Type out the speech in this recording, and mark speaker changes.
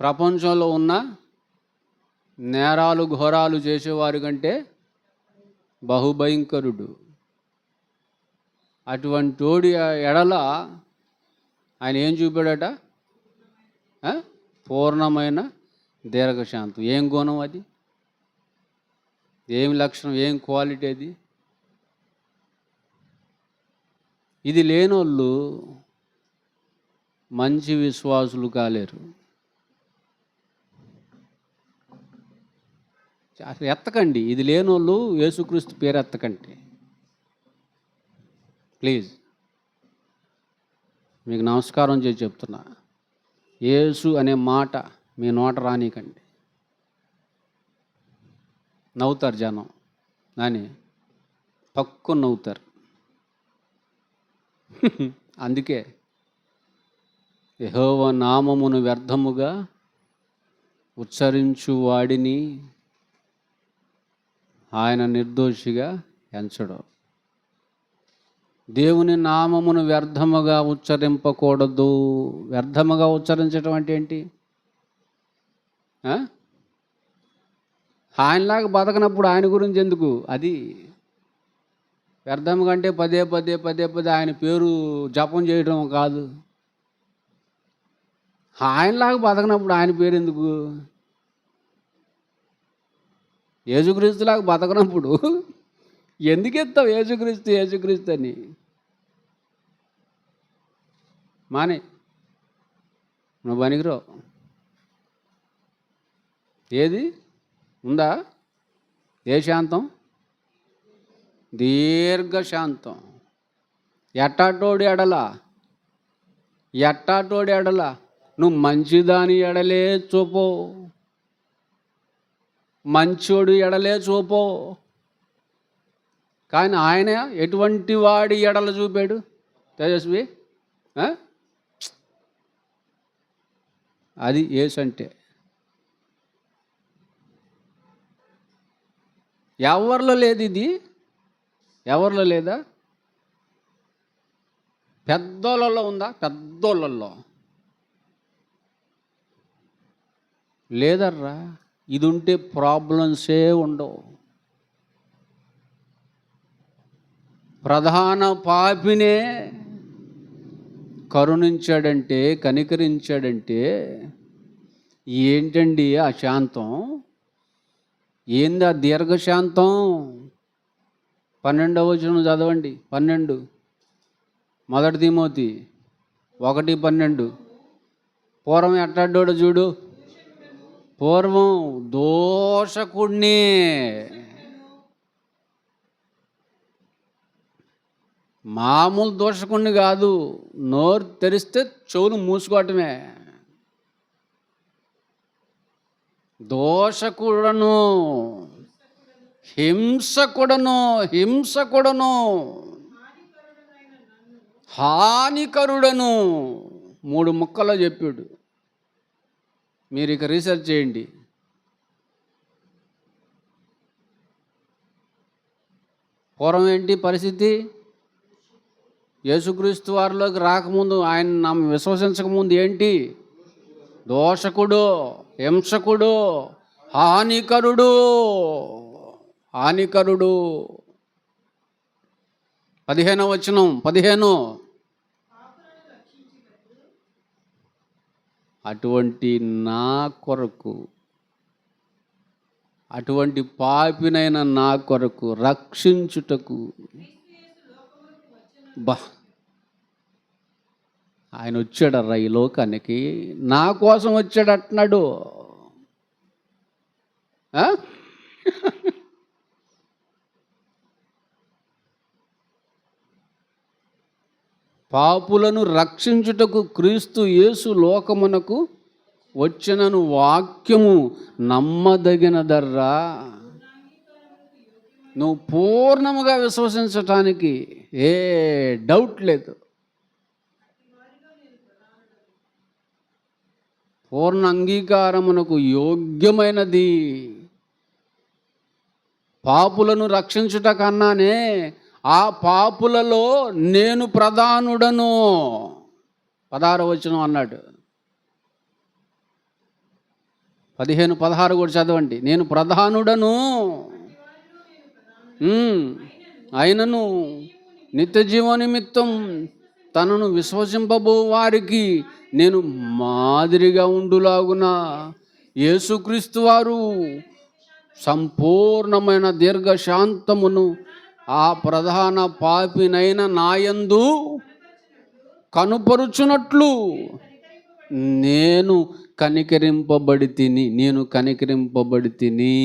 Speaker 1: ప్రపంచంలో ఉన్న నేరాలు ఘోరాలు చేసేవారి కంటే బహుభయంకరుడు. అటువంటి తోడి ఎడల ఆయన ఏం చూపాడట? పూర్ణమైన దీర్ఘశాంతం. ఏం గుణం అది? ఏం లక్షణం? ఏం క్వాలిటీ అది? ఇది లేనోళ్ళు మంచి విశ్వాసులు కాలేరు. అసలు ఎత్తకండి. ఇది లేనోళ్ళు యేసుక్రీస్తు పేరు ఎత్తకండి. ప్లీజ్. మీకు నమస్కారం చేసి చెప్తున్నా. యేసు అనే మాట మీ నోట రానికండి నవ్వుతారు జనం. అని పక్కు నవ్వుతారు. అందుకే యహోవ నామమును వ్యర్థముగా ఉచ్చరించు వాడిని ఆయన నిర్దోషిగా ఎంచడు. దేవుని నామమును వ్యర్థముగా ఉచ్చరింపకూడదు. వ్యర్థముగా ఉచ్చరించడం అంటే ఏంటి? ఆయనలాగా బతకనప్పుడు ఆయన గురించి ఎందుకు? అది వ్యర్థం కంటే పదే పదే పదే పదే ఆయన పేరు జపం చేయడం కాదు. ఆయనలాగా బతకనప్పుడు ఆయన పేరు ఎందుకు యేసుక్రీస్తులాగా బతకనప్పుడు ఎందుకు ఎత్తావు యేసుక్రీస్తు యేసుక్రీస్తు అని? మానే నువ్వు పనికిరావు. ఏది? ఉందా? ఏ శాంతం? దీర్ఘశాంతం. ఎట్టాటోడి ఎడల? ఎట్టాటోడి ఎడల? నువ్వు మంచిదాని ఎడలే చూపో. మంచోడు ఎడలే చూపో. కానీ ఆయన ఎటువంటి వాడి ఎడలు చూపాడు? తేజస్వి అది ఏసు అంటే ఎవరిలో లేదు ఇది? ఎవరిలో లేదా? పెద్దోళ్ళలో ఉందా? పెద్దోళ్ళల్లో లేదర్రా ఇది ఉంటే ప్రాబ్లమ్సే ఉండవు. ప్రధాన పాపినే కరుణించాడంటే కనికరించాడంటే ఏంటండి ఆ శాంతం? ఏంది ఆ దీర్ఘశాంతం? పన్నెండవ వచనం చదవండి. పన్నెండు. మొదటి తిమోతి ఒకటి పన్నెండు. పూర్వం ఎట్టాడోడు చూడు? పూర్వం దోషకుణ్ణి మామూలు దోషకుణ్ణి కాదు నోరు తెరిస్తే చెవులు మూసుకోవటమే. దోషకుడను హింసకుడను హింసకుడను హానికరుడను మూడు ముక్కలో చెప్పాడు. మీరు ఇక రీసెర్చ్ చేయండి. పూర్వం ఏంటి పరిస్థితి? యేసుక్రీస్తు వారిలోకి రాకముందు ఆయన నమ్మ విశ్వసించకముందు ఏంటి? దోషకుడు హింసకుడు హానికరుడు హానికరుడు. పదిహేను వచనం పదిహేను. అటువంటి నా కొరకు అటువంటి పాపినైన నా కొరకు రక్షించుటకు బా ఆయన వచ్చాడర్రా ఈ లోకానికి. నా కోసం వచ్చాడు అంటున్నాడు ఆ? పాపులను రక్షించుటకు క్రీస్తు యేసు లోకమునకు వచ్చినను వాక్యము నమ్మదగినదర్రా. నువ్వు పూర్ణముగా విశ్వసించటానికి ఏ డౌట్ లేదు. పూర్ణ అంగీకారమునకు యోగ్యమైనది. పాపులను రక్షించుట కన్నానే ఆ పాపులలో నేను ప్రధానుడను. పదహారు వచనం అన్నాడు. పదిహేను పదహారు కూడా చదవండి. నేను ప్రధానుడను. ఆయనను నిత్య జీవ నిమిత్తం తనను విశ్వసింపబో వారికి నేను మాదిరిగా ఉండులాగున యేసుక్రీస్తు వారు సంపూర్ణమైన దీర్ఘశాంతమును ఆ ప్రధాన పాపినైన నాయందు కనుపరుచునట్లు నేను కనికరింపబడి తిని నేను కనికరింపబడి తిని.